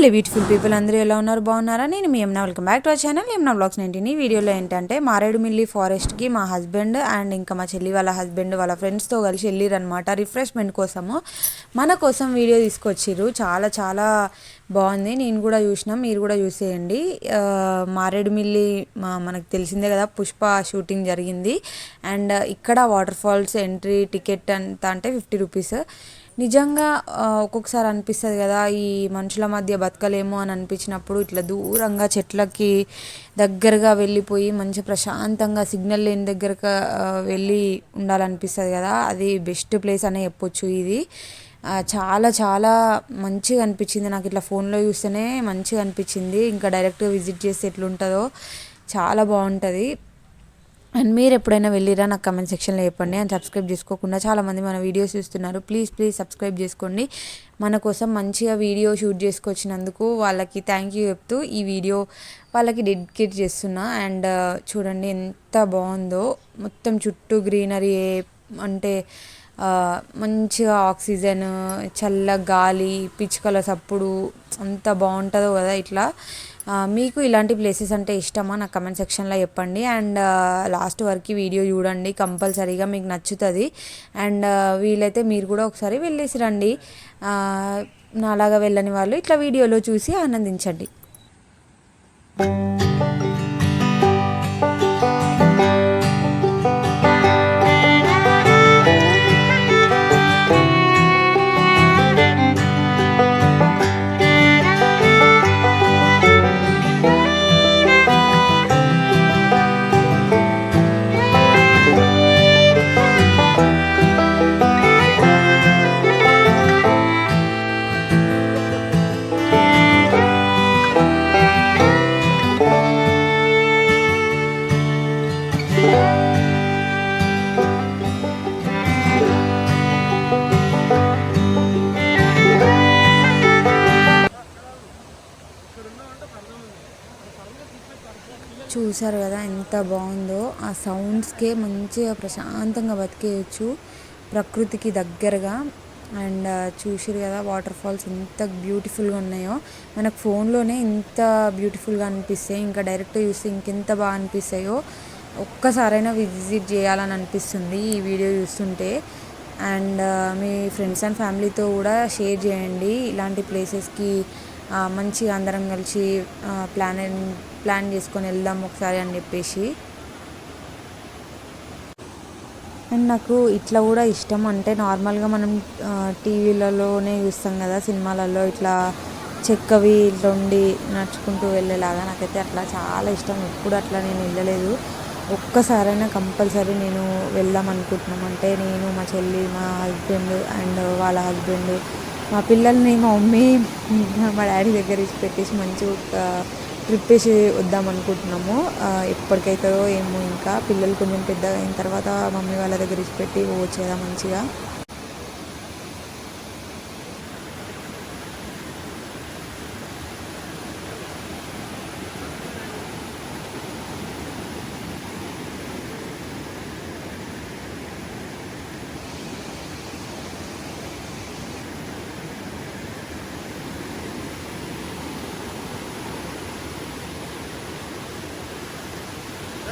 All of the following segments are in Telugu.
హలో బ్యూటిఫుల్ పీపుల్ అందరూ ఎలా ఉన్నారు? బాగున్నారా? నేను మీ Emna welcome back to our channel Emna vlogs nineteen. ఈ వీడియోలో ఏంటంటే మారేడుమిల్లి ఫారెస్ట్కి మా హస్బెండ్ అండ్ ఇంకా మా చెల్లి వాళ్ళ హస్బెండ్ వాళ్ళ ఫ్రెండ్స్తో కలిసి వెళ్ళిరనమాట రిఫ్రెష్మెంట్ కోసము. మన కోసం వీడియో తీసుకొచ్చిర్రు. చాలా చాలా బాగుంది. నేను కూడా చూసిన మీరు కూడా చూసేయండి మారేడుమిల్లి మా మనకు తెలిసిందే కదా పుష్ప షూటింగ్ జరిగింది. అండ్ ఇక్కడ వాటర్ ఫాల్స్ ఎంట్రీ టికెట్ అంత అంటే ఫిఫ్టీ రూపీస్ నిజంగా ఒక్కొక్కసారి అనిపిస్తుంది కదా ఈ మనుషుల మధ్య బతకలేము అని అనిపించినప్పుడు ఇట్లా దూరంగా చెట్లకి దగ్గరగా వెళ్ళిపోయి మంచి ప్రశాంతంగా సిగ్నల్ లేని దగ్గరకు వెళ్ళి ఉండాలనిపిస్తుంది కదా అది బెస్ట్ ప్లేస్ అనే చెప్పొచ్చు ఇది. చాలా చాలా మంచిగా అనిపించింది. నాకు ఇట్లా ఫోన్లో చూస్తేనే మంచిగా అనిపించింది. ఇంకా డైరెక్ట్గా విజిట్ చేస్తే ఎట్లుంటుందో చాలా బాగుంటుంది. అండ్ మీరు ఎప్పుడైనా వెళ్ళిరా నాకు కమెంట్ సెక్షన్లో చెప్పండి. అండ్ సబ్స్క్రైబ్ చేసుకోకుండా చాలామంది మన వీడియోస్ చూస్తున్నారు. ప్లీజ్ ప్లీజ్ సబ్స్క్రైబ్ చేసుకోండి. మన కోసం మంచిగా వీడియో షూట్ చేసుకొచ్చినందుకు వాళ్ళకి థ్యాంక్ యూ చెప్తూ ఈ వీడియో వాళ్ళకి డెడికేట్ చేస్తున్నా. అండ్ uh, చూడండి ఎంత బాగుందో. మొత్తం చుట్టూ గ్రీనరీ అంటే uh, మంచిగా ఆక్సిజన్ చల్ల గాలి పిచ్చుకల సప్పుడు అంత బాగుంటుందో కదా ఇట్లా. మీకు ఇలాంటి ప్లేసెస్ అంటే ఇష్టమా? నాకు కమెంట్ సెక్షన్లో చెప్పండి. అండ్ లాస్ట్ వరకు వీడియో చూడండి. కంపల్సరీగా మీకు నచ్చుతుంది. అండ్ వీలైతే మీరు కూడా ఒకసారి వెళ్ళేసి రండి. నాలాగా వెళ్ళని వాళ్ళు ఇట్లా వీడియోలో చూసి ఆనందించండి. చూసారు కదా ఎంత బాగుందో. ఆ సౌండ్స్కే మంచిగా ప్రశాంతంగా బతికేయచ్చు ప్రకృతికి దగ్గరగా. అండ్ చూసారు కదా వాటర్ ఫాల్స్ ఎంత బ్యూటిఫుల్గా ఉన్నాయో. మనకు ఫోన్లోనే ఇంత బ్యూటిఫుల్గా అనిపిస్తాయి. ఇంకా డైరెక్ట్ చూస్తే ఇంకెంత బాగా అనిపిస్తాయో ఒక్కసారైనా విజిట్ చేయాలని అనిపిస్తుంది ఈ వీడియో చూస్తుంటే. అండ్ మీ ఫ్రెండ్స్ అండ్ ఫ్యామిలీతో కూడా షేర్ చేయండి. ఇలాంటి ప్లేసెస్కి మంచిగా అందరం కలిసి ప్లాన్ ప్లాన్ చేసుకొని వెళ్దాం ఒకసారి అని చెప్పేసి. అండ్ నాకు ఇట్లా కూడా ఇష్టం. అంటే నార్మల్గా మనం టీవీలలోనే చూస్తాం కదా సినిమాలలో ఇట్లా చెక్కవి ఇట్లా ఉండి నడుచుకుంటూ వెళ్ళేలాగా. నాకైతే అట్లా చాలా ఇష్టం. ఎప్పుడు అట్లా నేను వెళ్ళలేదు. ఒక్కసారైనా కంపల్సరీ నేను వెళ్దాం అనుకుంటున్నాం. అంటే నేను మా చెల్లి మా హస్బెండ్ అండ్ వాళ్ళ హస్బెండ్ మా పిల్లల్ని మా మమ్మీ మా డాడీ దగ్గర ఇచ్చి పెట్టేసి మంచిగా ట్రిప్ వేసి వద్దాం అనుకుంటున్నాము. ఎప్పటికైతుందో ఏమో ఇంకా. పిల్లలు కొంచెం పెద్దగా అయిన తర్వాత మమ్మీ వాళ్ళ దగ్గర ఇచ్చిపెట్టి వచ్చేదా మంచిగా.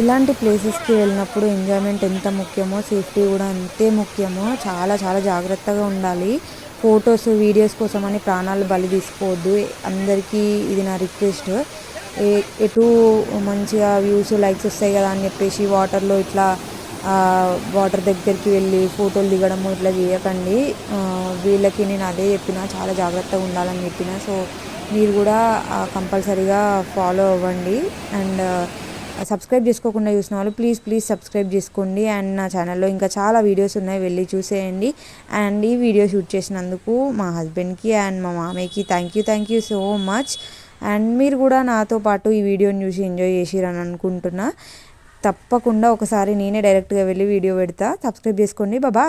ఇలాంటి ప్లేసెస్కి వెళ్ళినప్పుడు ఎంజాయ్మెంట్ ఎంత ముఖ్యమో సేఫ్టీ కూడా అంతే ముఖ్యమో చాలా చాలా జాగ్రత్తగా ఉండాలి. ఫొటోస్ వీడియోస్ కోసం అని ప్రాణాలు బలి తీసుకోవద్దు. అందరికీ ఇది నా రిక్వెస్ట్. ఏ ఎటు మంచిగా వ్యూస్ లైక్స్ వస్తాయి కదా అని చెప్పేసి వాటర్లో ఇట్లా వాటర్ దగ్గరికి వెళ్ళి ఫోటోలు దిగడము ఇట్లా చేయకండి. వీళ్ళకి నేను అదే చెప్పిన చాలా జాగ్రత్తగా ఉండాలని చెప్పిన. సో మీరు కూడా కంపల్సరీగా ఫాలో అవ్వండి. అండ్ సబ్స్క్రైబ్ చేసుకోకుండా చూసిన వాళ్ళు ప్లీజ్ ప్లీజ్ సబ్స్క్రైబ్ చేసుకోండి. అండ్ నా ఛానల్లో ఇంకా చాలా వీడియోస్ ఉన్నాయి. వెళ్ళి చూసేయండి. అండ్ ఈ వీడియో షూట్ చేసినందుకు మా హస్బెండ్కి అండ్ మా మామయ్యకి thank you thank you so much and మీరు కూడా నాతో పాటు ఈ వీడియోని చూసి ఎంజాయ్ చేసిరని అనుకుంటున్నా. తప్పకుండా ఒకసారి నేనే డైరెక్ట్గా వెళ్ళి వీడియో పెడతా. సబ్స్క్రైబ్ చేసుకోండి. బాబా